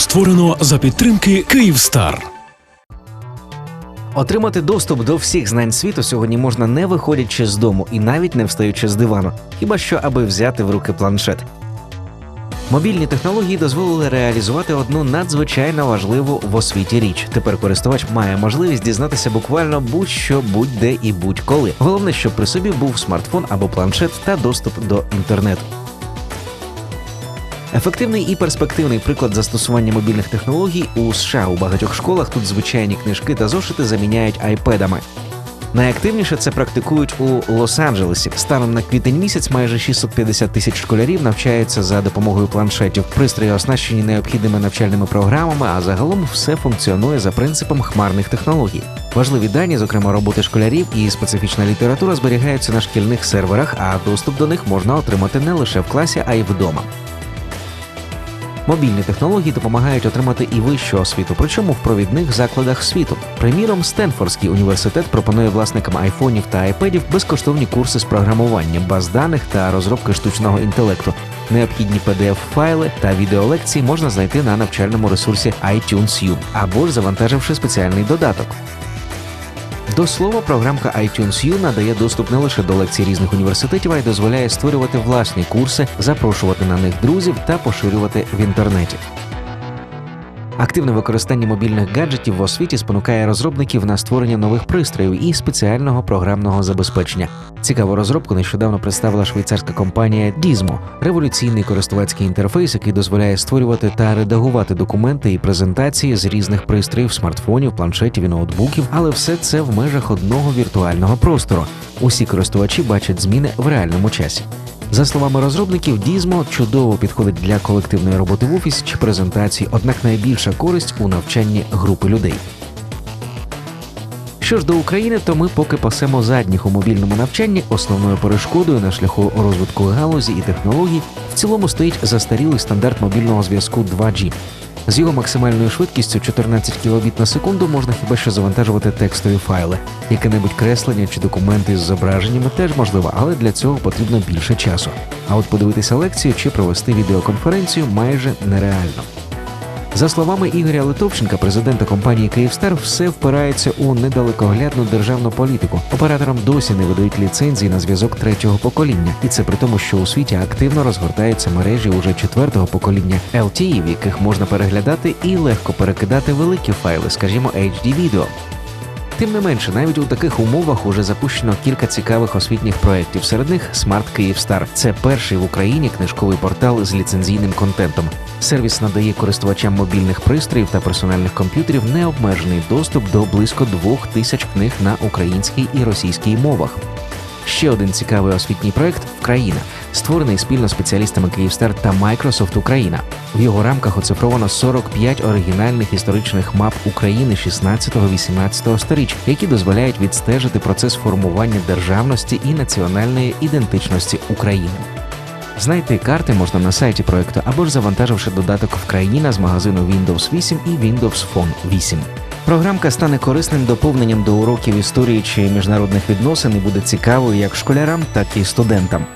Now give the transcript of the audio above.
створено за підтримки Київстар. Отримати доступ до всіх знань світу сьогодні можна не виходячи з дому і навіть не встаючи з дивану, хіба що аби взяти в руки планшет. Мобільні технології дозволили реалізувати одну надзвичайно важливу в освіті річ. Тепер користувач має можливість дізнатися буквально будь-що, будь-де і будь-коли. Головне, щоб при собі був смартфон або планшет та доступ до інтернету. Ефективний і перспективний приклад застосування мобільних технологій у США у багатьох школах тут звичайні книжки та зошити заміняють айпедами. Найактивніше це практикують у Лос-Анджелесі. Станом на квітень місяць майже 650 тисяч школярів навчаються за допомогою планшетів. Пристрої оснащені необхідними навчальними програмами, а загалом все функціонує за принципом хмарних технологій. Важливі дані, зокрема роботи школярів і специфічна література, зберігаються на шкільних серверах, а доступ до них можна отримати не лише в класі, а й вдома. Мобільні технології допомагають отримати і вищу освіту, причому в провідних закладах світу. Приміром, Стенфордський університет пропонує власникам айфонів та айпедів безкоштовні курси з програмування, баз даних та розробки штучного інтелекту. Необхідні PDF-файли та відеолекції можна знайти на навчальному ресурсі iTunes U або ж завантаживши спеціальний додаток. До слова, програмка iTunes U надає доступ не лише до лекцій різних університетів, а й дозволяє створювати власні курси, запрошувати на них друзів та поширювати в інтернеті. Активне використання мобільних гаджетів в освіті спонукає розробників на створення нових пристроїв і спеціального програмного забезпечення. Цікаву розробку нещодавно представила швейцарська компанія Dizmo – революційний користувацький інтерфейс, який дозволяє створювати та редагувати документи і презентації з різних пристроїв, смартфонів, планшетів і ноутбуків, але все це в межах одного віртуального простору. Усі користувачі бачать зміни в реальному часі. За словами розробників, Дізмо чудово підходить для колективної роботи в офісі чи презентації, однак найбільша користь у навчанні групи людей. Що ж до України, то ми поки пасемо задніх у мобільному навчанні. Основною перешкодою на шляху розвитку галузі і технологій в цілому стоїть застарілий стандарт мобільного зв'язку 2G. З його максимальною швидкістю 14 кбіт на секунду можна хіба що завантажувати текстові файли. Яке-небудь креслення чи документи з зображеннями теж можливо, але для цього потрібно більше часу. А от подивитися лекцію чи провести відеоконференцію майже нереально. За словами Ігоря Литовченка, президента компанії Київстар, все впирається у недалекоглядну державну політику. Операторам досі не видають ліцензії на зв'язок третього покоління, і це при тому, що у світі активно розгортаються мережі уже четвертого покоління LTE, в яких можна переглядати і легко перекидати великі файли, скажімо, HD відео. Тим не менше, навіть у таких умовах уже запущено кілька цікавих освітніх проєктів. Серед них Смарт Київстар. Це перший в Україні книжковий портал з ліцензійним контентом. Сервіс надає користувачам мобільних пристроїв та персональних комп'ютерів необмежений доступ до близько двох тисяч книг на українській і російській мовах. Ще один цікавий освітній проект Вкраїна, створений спільно спеціалістами Київстар та Microsoft Україна. В його рамках оцифровано 45 оригінальних історичних мап України 16-18 сторіч, які дозволяють відстежити процес формування державності і національної ідентичності України. Знайти карти можна на сайті проекту або ж завантаживши додаток Вкраїна з магазину Windows 8 і Windows Phone 8. Програмка стане корисним доповненням до уроків історії чи міжнародних відносин і буде цікавою як школярам, так і студентам.